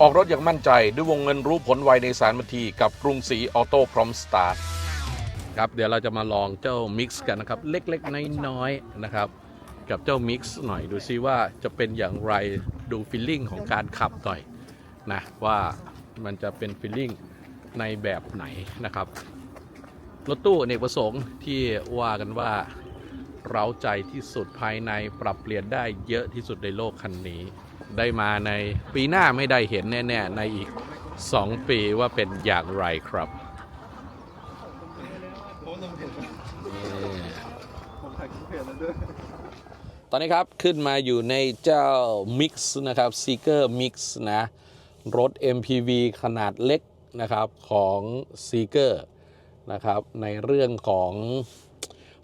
ออกรถอย่างมั่นใจด้วยวงเงินรู้ผลไวในสารบันที กับกรุงศรีออโต้พร้อมสตาร์ทครับเดี๋ยวเราจะมาลองเจ้ามิกซ์กันนะครับ เล็กๆ น้อยๆนะครับ กับเจ้ามิกซ์หน่อยดูซิว่าจะเป็นอย่างไรดูฟีลลิ่งของการขับหน่อยนะว่ามันจะเป็นฟีลลิ่งในแบบไหนนะครับรถตู้เนกประสงค์ที่ว่ากันว่าเราใจที่สุดภายในปรับเปลี่ยนได้เยอะที่สุดในโลกคันนี้ ได้มาในปีหน้าไม่ได้เห็นแน่ๆในอีก 2 ปีว่าเป็นอย่างไรครับตอนนี้ครับขึ้นมาอยู่ในเจ้า Mix นะครับ Seeker Mix นะ รถ MPV ขนาดเล็กนะครับของ Seeker นะครับในเรื่องของ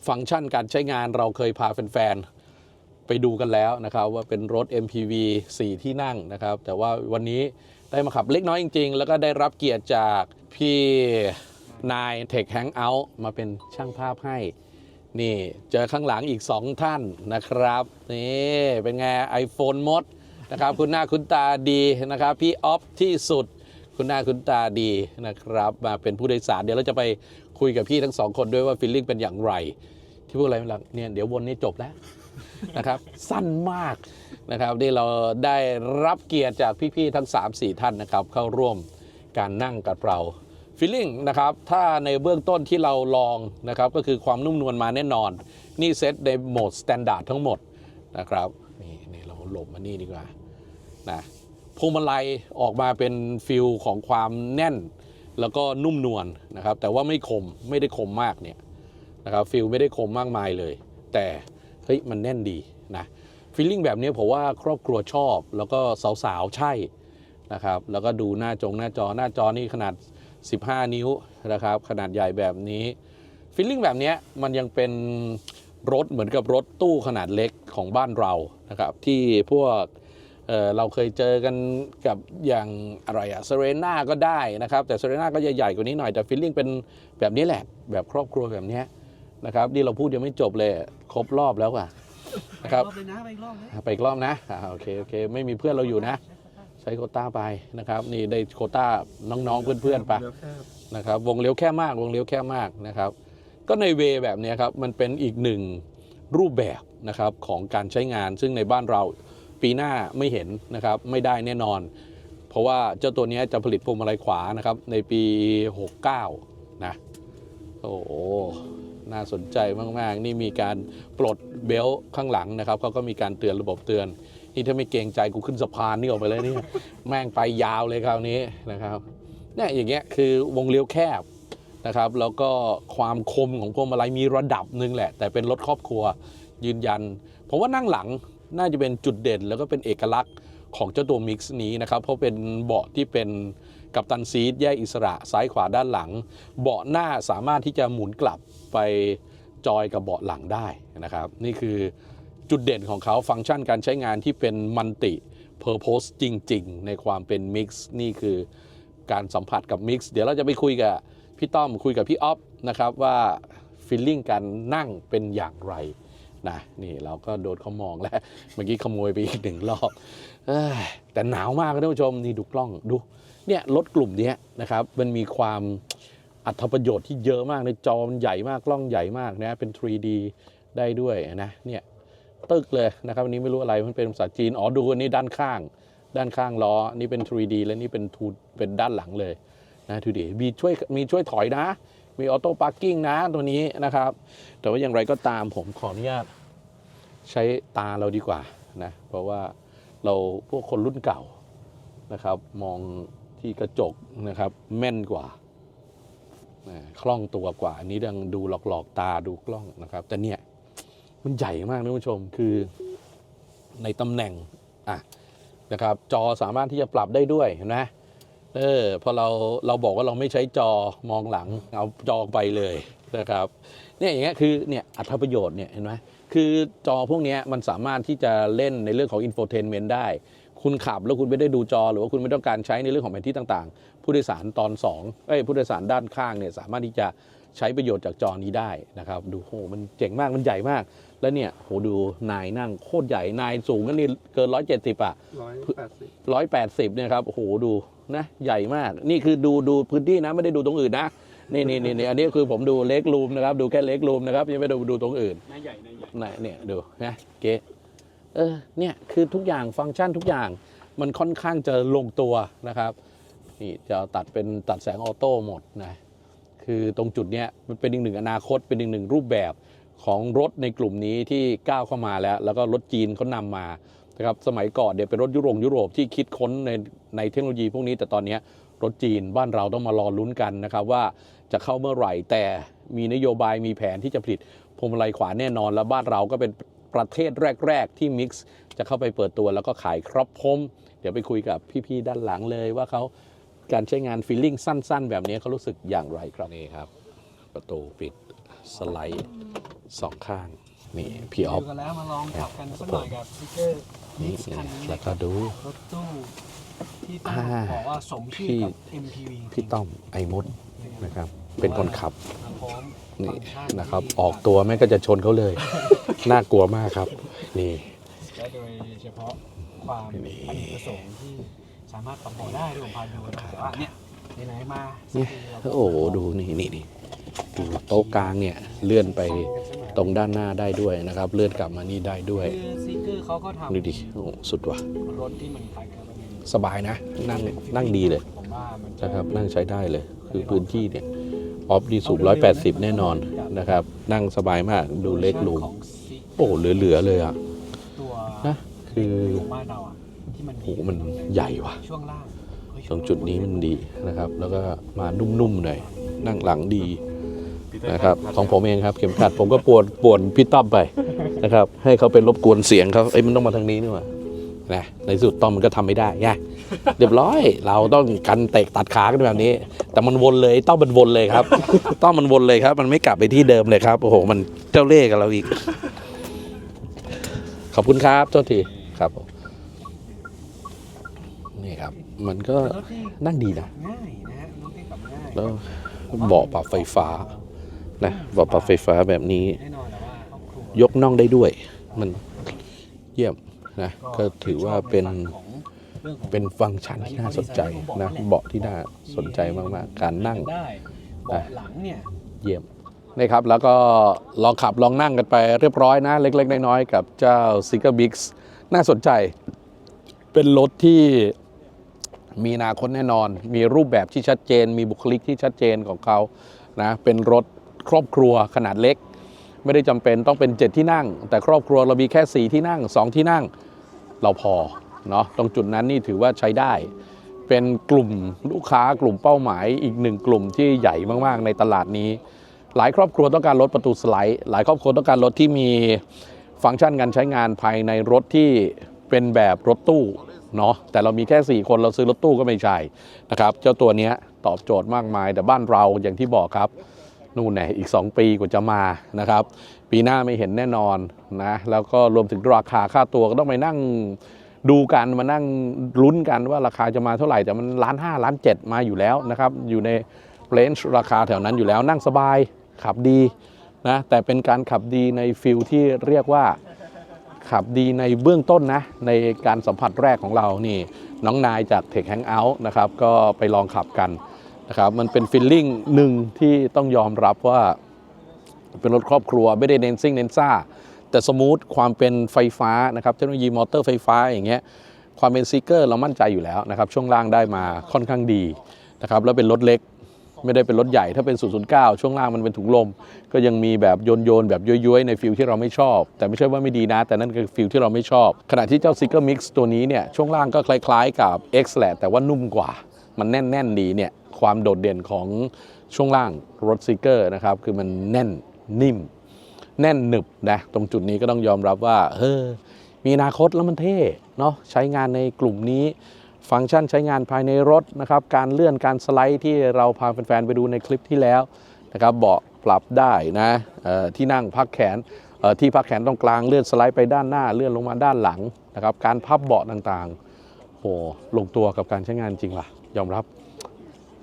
ฟังก์ชันการใช้งานเราเคยพาแฟน ไปดูกันแล้วนะครับว่าเป็นรถ MPV 4 ที่นั่งนะครับ แต่ว่าวันนี้ได้มาขับเล็กน้อยจริง ๆ แล้วก็ได้รับเกียรติจากพี่นาย Tech Hangout มาเป็นช่างภาพให้ นี่เจอข้างหลังอีก 2 ท่านนะครับ นี่เป็นไง iPhone มดนะครับ คุณหน้าคุณตาดีนะครับ พี่ออฟที่สุด คุณหน้าคุณตาดีนะครับ มาเป็นผู้โดยสาร เดี๋ยวเราจะไปคุยกับพี่ทั้งสองคนด้วยว่าฟีลลิ่งเป็นอย่างไร ที่พูดอะไรไม่หลักเนี่ยเดี๋ยววนนี้จบแล้ว นะครับ สั้นมากนะครับนี่เราได้รับเกียรติจากพี่ๆทั้ง 3-4 ท่านนะครับเข้าร่วมการนั่งกับเราฟีลลิ่งนะครับถ้าในเบื้องต้นที่เราลองนะครับก็คือความนุ่มนวลมาแน่นอน นี่เซตในโหมดสแตนดาร์ดทั้งหมดนะครับนี่นี่เราหลบมานี่ดีกว่านะพวงมาลัยออกมาเป็นฟิลของความแน่นแล้วก็นุ่มนวลนะครับแต่ว่าไม่คมไม่ได้คมมากเนี่ยนะครับฟิลไม่ได้คมมากมายเลย แต่ เฮ้ยมันแน่นดีนะฟีลลิ่งแบบนี้ผมว่าครอบครัวชอบ แล้วก็สาวๆ ใช่นะครับ แล้วก็ดูหน้าจงหน้าจอหน้าจอนี่ขนาด 15 นิ้วนะครับ ขนาดใหญ่แบบนี้ฟีลลิ่งแบบนี้มันยังเป็นรถเหมือนกับรถตู้ขนาดเล็กของบ้านเรานะครับ ที่พวกเเราเคยเจอกันกับอย่างอะไรอะเซเรน่าก็ได้นะครับ แต่เซเรน่าก็ใหญ่ๆกว่านี้หน่อยแต่ฟีลลิ่งเป็นแบบนี้แหละ แบบครอบครัวแบบนี้ นะครับนี่เราพูดยังไม่จบเลยครบรอบแล้วอะนะครับรอบเลยนะไปอีกรอบเลยไปอีกรอบนะอ่าโอเคโอเคไม่มีเพื่อนเราอยู่นะ ใช้โควต้าไปนะครับ นี่ได้โควต้าน้องๆเพื่อนๆไปเดี๋ยวแค่นะครับ วงเลี้ยวแค่มากวงเลี้ยวแค่มากนะครับ ก็ในเวแบบเนี้ยครับมันเป็นอีกหนึ่งรูปแบบนะครับของการใช้งานซึ่งในบ้านเราปีหน้าไม่เห็นนะครับไม่ได้แน่นอน เพราะว่าเจ้าตัวเนี้ยจะผลิตพวงมาลัยขวานะครับในปี 69 นะ โอ้โห น่าสนใจมาก ๆ นี่มีการปลดเบลต์ข้างหลังนะครับเขาก็มีการเตือนระบบเตือน นี่ถ้าไม่เกรงใจกูขึ้นสะพานนี่ออกไปเลยนี่แม่งไปยาวเลยคราวนี้นะครับเนี่ยอย่างเงี้ยคือวงเลี้ยวแคบนะครับ แล้วก็ความคมของพวงมาลัยมีระดับหนึ่งแหละ แต่เป็นรถครอบครัวยืนยันผมว่านั่งหลังน่าจะเป็นจุดเด่นแล้วก็เป็นเอกลักษณ์ของเจ้าตัวมิกซ์นี้นะครับ เพราะเป็นเบาะที่เป็น กับตันซีทแยกอิสระซ้ายขวาด้านหลัง เบาะหน้าสามารถที่จะหมุนกลับไปจอยกับเบาะหลังได้นะครับ นี่คือจุดเด่นของเขาฟังก์ชันการใช้งานที่เป็นมันติเพอร์โพสจริง ๆ ในความเป็นมิกซ์นี่คือการสัมผัสกับมิกซ์เดี๋ยวเราจะไปคุยกับพี่ต้อมคุยกับพี่ออฟนะครับว่าฟีลลิ่งการนั่งเป็นอย่างไรนะนี่เราก็โดนเขามองแล้ว เมื่อกี้ขโมยไปอีกหนึ่งรอบแต่หนาวมากนะท่านผู้ชม นี่ดูกล้องดู เนี่ยรถกลุ่มนี้นะครับมันมีความอัตประโยชน์ที่เยอะมากในจอมันใหญ่มากกล้องใหญ่มากนะเป็น 3D ได้ด้วยนะเนี่ยตึกเลยนะครับอันนี้ไม่รู้อะไรมันเป็นภาษาจีนอ๋อดูอันนี้ด้านข้าง ด้านข้างล้อนี่เป็น 3D และนี่เป็นทูเป็นด้านหลังเลยนะทูดีมีช่วยมีช่วยถอยนะ มีออโต้พาร์กิ้งนะตัวนี้นะครับ แต่ว่าอย่างไรก็ตามผมขออนุญาตใช้ตาเราดีกว่านะเพราะว่าเราพวกคนรุ่นเก่านะครับมอง ที่กระจกนะครับแม่นกว่าคล่องตัวกว่า อันนี้ดังดูหลอกๆตาดูกล้องนะครับ แต่เนี่ยมันใหญ่มากนะผู้ชมคือในตำแหน่งอะนะครับ จอสามารถที่จะปรับได้ด้วยเห็นไหมเออพอเราเราบอกว่าเราไม่ใช้จอมองหลังเอาจอไปเลยนะครับเนี่ยอย่างเงี้ยคือเนี่ยอัตประโยชน์เนี่ยเห็นไหมคือจอพวกเนี้ยมันสามารถที่จะเล่นในเรื่องของอินโฟเทนเมนต์ได้ คุณขับแล้วคุณไม่ได้ดูจอ หรือว่าคุณไม่ต้องการใช้ในเรื่องของแผนที่ต่างๆ ผู้โดยสารตอน2เอ้ยผู้โดยสารด้านข้างเนี่ยสามารถที่จะใช้ประโยชน์จากจอนี้ได้นะครับ ดูโหมันเจ๋งมากมันใหญ่มาก แล้วเนี่ยโหดูนายนั่งโคตรใหญ่นายสูงก็นี่เกิน 170 อะร้อยแปดสิบ180เนี่ยครับโอ้โหดูนะใหญ่มาก นี่คือดูดูพื้นที่นะไม่ได้ดูตรงอื่นนะนี่นี่นี่นี่อันนี้คือผมดูเล็กรูมนะครับ ดูแค่เล็กรูมนะครับยังไม่ได้ดูตรงอื่นนายใหญ่นายใหญ่ไหนเนี่ยดูนะเก๊ เออเนี่ยคือทุกอย่างฟังก์ชันทุกอย่างมันค่อนข้างจะลงตัวนะครับนี่จะตัดเป็นตัดแสงออโต้หมดนะคือตรงจุดเนี้ยมันเป็นอีกหนึ่งอนาคตเป็นอีกหนึ่งรูปแบบของรถในกลุ่มนี้ที่ก้าวเข้ามาแล้ว แล้วก็รถจีนเขานำมานะครับสมัยก่อนเนี่ยเป็นรถยุโรปยุโรปที่คิดค้นในในเทคโนโลยีพวกนี้ แต่ตอนนี้รถจีนบ้านเราต้องมารอลุ้นกันนะครับว่าจะเข้าเมื่อไหร่แต่มีนโยบายมีแผนที่จะผลิตพวงมาลัยขวาแน่นอน แล้วบ้านเราก็เป็น ประเทศแรก ๆ ที่มิกซ์จะเข้าไปเปิดตัวแล้วก็ขายครบพมเดี๋ยวไปคุยกับพี่ ๆ ด้านหลังเลยว่าเขาการใช้งานฟีลลิ่งสั้น ๆ แบบนี้เขารู้สึกอย่างไรครับนี่ครับ ประตูปิดสไลด์สองข้าง นี่พี่ออฟดูกันแล้วมาลองขับกันสักหน่อยกับสติกเกอร์มินี่กซ์คันนี้แล้นะวคก็รับดูรถตู้ที่ต้องอ่าบอกว่าสมชื่อพี่กับ MPV พี่ต้อมไอมดนะครับ เป็นคนขับมาพร้อมนี่ฟังก์ชันะครับที่ออกตัวแม่งก็จะชนเขาเลย น่ากลัวมากครับ นี่และโดยเฉพาะความอเนกประสงค์ที่สามารถปรับเบาะได้ด้วยผมพาดูนะแต่ว่าเนี่ยไหนๆมาสักทีเราก็โอ้โหดูนี่นี่นี่ดูโต๊ะกลางเนี่ยเลื่อนไปตรงด้านหน้าได้ด้วยนะครับ เลื่อนกลับมานี่ได้ด้วยคือซีเกอร์เขาก็ทำดูดิโอ้สุดว่ะรถที่มันคล้ายกับมันสบายนะ นั่งนั่งดีเลยผมว่ามันจะนะครับนั่งใช้ได้เลย คือพื้นที่เนี่ย ออฟดีสูง180 แน่นอนนะครับ นั่งสบายมากดูเล็กรูมของโอ้เหลือๆเลยอะนะคือของบ้านเราอะที่มันโหมันใหญ่ว่ะช่วงล่างเฮ้ยตรงจุดนี้มันดีนะครับ แล้วก็มานุ่มๆหน่อยนั่งหลังดีนะครับของผมเองครับเข็มขัดผมก็ปวดปวดพี่ต้อมไปนะครับ ให้เขาเป็นรบกวนเสียงเขาเอ้ยมันต้องมาทางนี้นี่หว่า นะในสุดต้อมมันก็ทำไม่ได้ไงเรียบร้อย เราต้องกันเตะตัดขากันแบบนี้ แต่มันวนเลยต้อมมันวนเลยครับ ต้อมมันวนเลยครับ มันไม่กลับไปที่เดิมเลยครับโอ้โหมันเจ้าเล่ห์กับเราอีก ขอบคุณครับโทษทีครับผมนี่ครับ มันก็รถที่นั่งดีนะง่ายนะฮะรถที่ขับง่ายแล้วเบาะปรับไฟฟ้านะเบาะปรับไฟฟ้าแบบนี้แน่นอนแหละว่าครอบครัวยกน่องได้ด้วย มันเยี่ยม นะก็ถือว่าเป็นของเรื่องของเป็นฟังก์ชันที่น่าสนใจนะเบาะที่น่าสนใจมากๆ การนั่งได้เบาะหลังเนี่ยเยี่ยมนี่ครับแล้วก็ลองขับลองนั่งกันไปเรียบร้อยนะ เล็ก ๆ น้อยๆกับเจ้า s i g a b i x น่าสนใจ เป็นรถที่มีอนาคตแน่นอน มีรูปแบบที่ชัดเจน มีบุคลิกที่ชัดเจนของเขานะเป็นรถครอบครัวขนาดเล็ก ไม่ได้จำเป็นต้องเป็น 7 ที่นั่ง แต่ครอบครัวเรามีแค่ 4 ที่นั่ง 2 ที่นั่ง เราพอเนาะตรงจุดนั้นนี่ถือว่าใช้ได้ เป็นกลุ่มลูกค้ากลุ่มเป้าหมายอีกหนึ่งกลุ่มที่ใหญ่มากๆในตลาดนี้ หลายครอบครัวต้องการรถประตูสไลด์ หลายครอบครัวต้องการรถที่มีฟังก์ชันการใช้งานภายในรถที่เป็นแบบรถตู้เนาะแต่เรามีแค่ 4 คนเราซื้อรถตู้ก็ไม่ใช่นะครับ เจ้าตัวนี้ตอบโจทย์มากมาย แต่บ้านเราอย่างที่บอกครับ นู่นแน่อีก 2 ปีกว่าจะมานะครับ ปีหน้าไม่เห็นแน่นอนนะแล้วก็รวมถึงราคาค่าตัวก็ต้องไปนั่งดูกันมานั่งลุ้นกันว่าราคาจะมาเท่าไหร่แต่มันล้านห้าล้านเจ็ดมาอยู่แล้วนะครับ อยู่ในเรนจ์ราคาแถวนั้นอยู่แล้วนั่งสบายขับดีนะแต่เป็นการขับดีในฟิลที่เรียกว่าขับดีในเบื้องต้นนะ ในการสัมผัสแรกของเรานี่ น้องนายจาก Tech Hangout นะครับ ก็ไปลองขับกัน นะครับมันเป็นฟีลลิ่งหนึ่งที่ต้องยอมรับว่าเป็นรถครอบครัวไม่ได้เน้นซิ่งเน้นซ่า แต่สมูทความเป็นไฟฟ้านะครับเทคโนโลยีมอเตอร์ไฟฟ้าอย่างเงี้ยความเป็นซีเกอร์เรามั่นใจอยู่แล้วนะครับช่วงล่างได้มาค่อนข้างดีนะครับแล้วเป็นรถเล็กไม่ได้เป็นรถใหญ่ถ้าเป็น 009 ช่วงล่างมันเป็นถุงลม ก็ยังมีแบบโยนโยนๆแบบย้อยๆ ในฟิลที่เราไม่ชอบ แต่ไม่ใช่ว่าไม่ดีนะ แต่นั่นคือฟิลที่เราไม่ชอบ ขณะที่เจ้า s i g a r Mix ตัวนี้เนี่ยช่วงล่างก็คล้ายๆกับ X แหละแต่ว่านุ่มกว่า มันแน่นๆดีเนี่ยความโดดเด่นของช่วงล่างรถ s i g a r นะครับคือมันแน่นนิ่ม แน่นหนึบนะตรงจุดนี้ก็ต้องยอมรับว่าเฮ้อมีอนาคตแล้วมันเท่เนาะใช้งานในกลุ่มนี้ฟังก์ชันใช้งานภายในรถนะครับ การเลื่อนการสไลด์ที่เราพาแฟนๆ ไปดูในคลิปที่แล้วนะครับเบาะปรับได้นะออที่นั่งพักแขนออที่พักแขนตรงกลางเลื่อนสไลด์ไปด้านหน้าเลื่อนลงมาด้านหลังนะครับ การพับเบาะต่างๆโหลงตัวกับการใช้งานจริงว่ะ ยอมรับ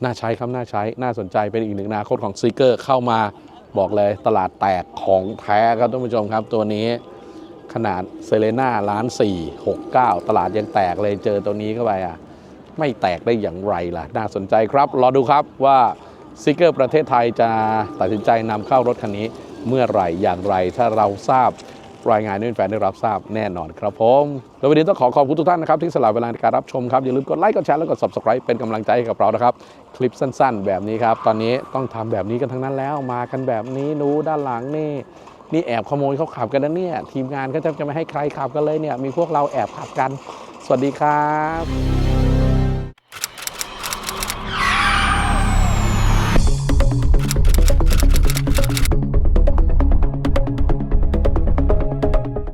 น่าใช้ครับน่าใช้น่าสนใจเป็นอีกหนึ่งอนาคตของซีเกอร์เข้ามาบอกเลยตลาดแตกของแท้ครับท่านผู้ชมครับตัวนี้ขนาดเซเลน่าล้านสี่หกเก้าตลาดยังแตกเลยเจอตัวนี้เข้าไปอะไม่แตกได้อย่างไรล่ะ น่าสนใจครับ รอดูครับว่าซิกเกอร์ประเทศไทยจะตัดสินใจนำเข้ารถคันนี้เมื่อไหร่อย่างไร ถ้าเราทราบ รายงานให้แฟนได้รับทราบแน่นอนครับผมแล้ววันนี้ต้องขอขอบคุณทุกท่านนะครับที่สละเวลาในการรับชมครับ อย่าลืมกดไลค์กดแชร์แล้วกด subscribe เป็นกำลังใจให้กับเรานะครับ คลิปสั้นๆ แบบนี้ครับ ตอนนี้ต้องทำแบบนี้กันทั้งนั้นแล้ว มากันแบบนี้ดูด้านหลังนี่นี่แอบขโมยเขาขับกันนะเนี่ยทีมงานก็จะจะไม่ให้ใครขับกันเลยเนี่ยมีพวกเราแอบขับกัน สวัสดีครับ